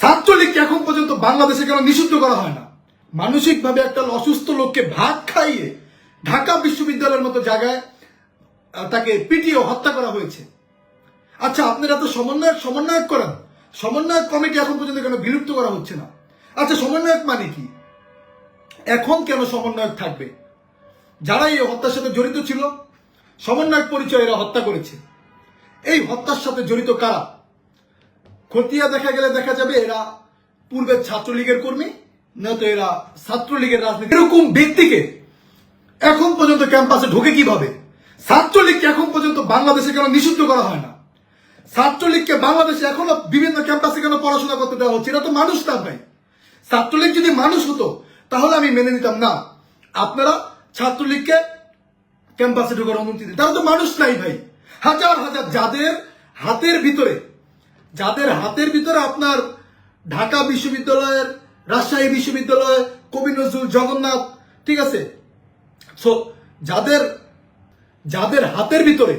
ছাত্রলীগকে এখন পর্যন্ত বাংলাদেশে কেন নিষিদ্ধ করা হয় না? মানসিকভাবে একটা অসুস্থ লোককে ভাত খাইয়ে ঢাকা বিশ্ববিদ্যালয়ের মতো জায়গায় তাকে পিটিয়ে হত্যা করা হয়েছে। আচ্ছা আপনারা তো সমন্বয়ক সমন্বয়ক করেন। সমন্বয়ক কমিটি এখন পর্যন্ত কেন বিলুপ্ত করা হচ্ছে না? আচ্ছা সমন্বয়ক মানে কি? এখন কেন সমন্বয়ক থাকবে? যারা এই হত্যার সাথে জড়িত ছিল, সমন্বয়ক পরিচয় এরা হত্যা করেছে। এই হত্যার সাথে জড়িত কারা? খতিয়া দেখা গেলে দেখা যাবে এরা পূর্বের ছাত্রলীগের কর্মী, নয়তো এরা ছাত্রলীগের রাজনীতি এরকম ব্যক্তিকে এখন পর্যন্ত ক্যাম্পাসে ঢোকে কীভাবে? ছাত্রলীগকে এখন পর্যন্ত বাংলাদেশে কেন নিষিদ্ধ করা হয় না? ছাত্রলীগকে বাংলাদেশে এখনও বিভিন্ন ক্যাম্পাসে কেন পড়াশোনা করতে দেওয়া হচ্ছে? এটা তো মানুষ না ভাই। ছাত্রলীগ যদি মানুষ হতো, তাহলে আমি মেনে নিতাম, না। আপনারা ছাত্রলীগকে ক্যাম্পাসে ঢোকার অনুমতি দিন। তারা তো মানুষ নাই ভাই। হাজার হাজার যাদের হাতের ভিতরে যাদের হাতের ভিতরে আপনার ঢাকা বিশ্ববিদ্যালয়ের, রাজশাহী বিশ্ববিদ্যালয়, কবি নজরুল জগন্নাথ, ঠিক আছে? সো যাদের যাদের হাতের ভিতরে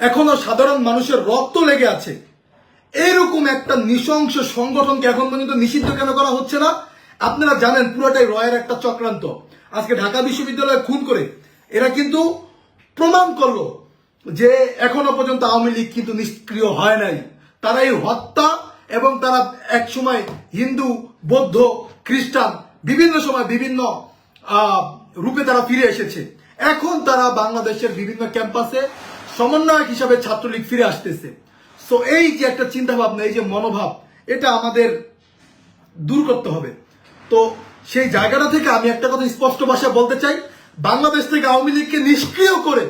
এখনও সাধারণ মানুষের রক্ত লেগে আছে, এরকম একটা নৃশংস সংগঠনকে এখন পর্যন্ত নিষিদ্ধ কেন করা হচ্ছে না? আপনারা জানেন পুরোটাই রয়ের একটা চক্রান্ত। আজকে ঢাকা বিশ্ববিদ্যালয়ে খুন করে এরা কিন্তু প্রমাণ করল যে এখনও পর্যন্ত আওয়ামী লীগ কিন্তু নিষ্ক্রিয় হয় নাই। তারা এই হত্যা এবং তারা এক সময় হিন্দু, বৌদ্ধ, খ্রিস্টান বিভিন্ন সময় বিভিন্ন রূপে তারা ফিরে এসেছে। এখন তারা বাংলাদেশের বিভিন্ন ক্যাম্পাসে সমন্বয়ক হিসাবে ছাত্রলীগ ফিরে আসতেছে। সো এই যে একটা চিন্তা ভাবনা এই যে মনোভাব, এটা আমাদের দূর করতে হবে। তো সেই জায়গাটা থেকে আমি একটা কথা স্পষ্ট ভাষায় বলতে চাই। বাংলাদেশ থেকে আওয়ামী লীগকে নিষ্ক্রিয় করে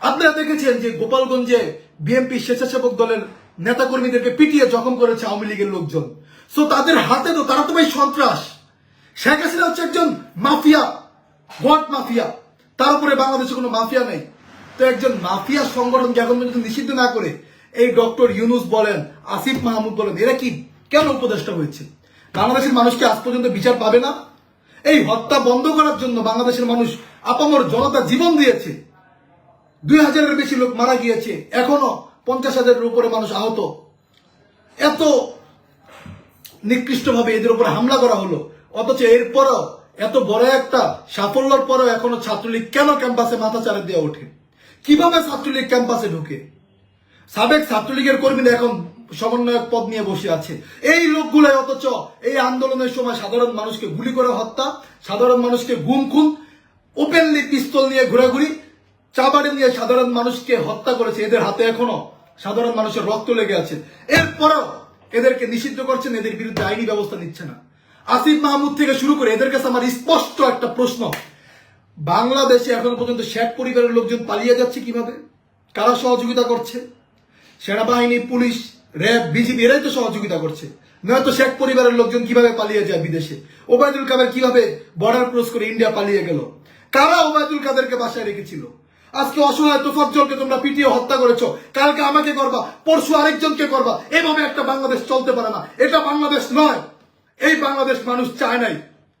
আপনারা দেখেছেন যে গোপালগঞ্জে বিএনপি স্বেচ্ছাসেবক দলের নেতাকর্মীদেরকে পিটিয়ে জখম করেছে আওয়ামী লীগের লোকজন। সো তাদের হাতে তো, তারা তো ভাই সন্ত্রাস। শেখ হাসিনা হচ্ছে একজন মাফিয়া হোয়াট মাফিয়া। তার উপরে বাংলাদেশে কোনো মাফিয়া নেই। তো একজন মাফিয়া সংগঠনকে এখন পর্যন্ত নিষিদ্ধ না করে এই ডক্টর ইউনুস বলেন, আসিফ মাহমুদ বলেন, এরা কি, কেন উপদেষ্টা হয়েছে? বাংলাদেশের মানুষকে আজ পর্যন্ত বিচার পাবে না? এই হত্যা বন্ধ করার জন্য বাংলাদেশের মানুষ আপামর জনতা জীবন দিয়েছে। দুই হাজারের বেশি লোক মারা গিয়েছে, এখনও পঞ্চাশ হাজারের উপরে মানুষ আহত। এত নিকৃষ্টভাবে এদের উপর হামলা করা হলো। অথচ এরপরও এত বড় একটা সাফল্যের পরেও এখনও ছাত্রলীগ কেন ক্যাম্পাসে মাথা চারে দিয়ে ওঠে কীভাবে ছাত্রলীগ ক্যাম্পাসে ঢুকে? সাবেক ছাত্রলীগের কর্মীরা এখন সমন্বয়ক পদ নিয়ে বসে আছে। এই লোকগুলাই অথচ এই আন্দোলনের সময় সাধারণ মানুষকে গুলি করে হত্যা, সাধারণ মানুষকে গুম খুন ওপেনলি পিস্তল নিয়ে ঘোরাঘুরি, চাবাড়ি নিয়ে সাধারণ মানুষকে হত্যা করেছে এদের হাতে এখনও। সাধারণ মানুষের রক্ত লেগে আছে। এরপরও এদেরকে নিষিদ্ধ করছেন, এদের বিরুদ্ধে আইনি ব্যবস্থা নিচ্ছে না। আসিফ মাহমুদ থেকে শুরু করে এদের কাছে আমার স্পষ্ট একটা প্রশ্ন। বাংলাদেশে এখনও পর্যন্ত শেখ পরিবারের লোকজন পালিয়ে যাচ্ছে কীভাবে? কারা সহযোগিতা করছে? সেনাবাহিনী, পুলিশ, র্যাব, বিজিবি, এরাই তো সহযোগিতা করছে। নয়তো শেখ পরিবারের লোকজন কীভাবে পালিয়ে যায় বিদেশে? ওবায়দুল কাদের কীভাবে বর্ডার ক্রস করে ইন্ডিয়া পালিয়ে গেল? কারা ওবায়দুল কাদেরকে বাসায় রেখেছিল? আজকে অসহায় তোফাজ্জলকে তোমরা পিটিয়ে হত্যা করেছ। কালকে আমাকে করবা, পরশু আরেকজনকে করবা। এভাবে একটা বাংলাদেশ চলতে পারে না। এটা বাংলাদেশ নয়। এই বাংলাদেশ মানুষ চায় নাই।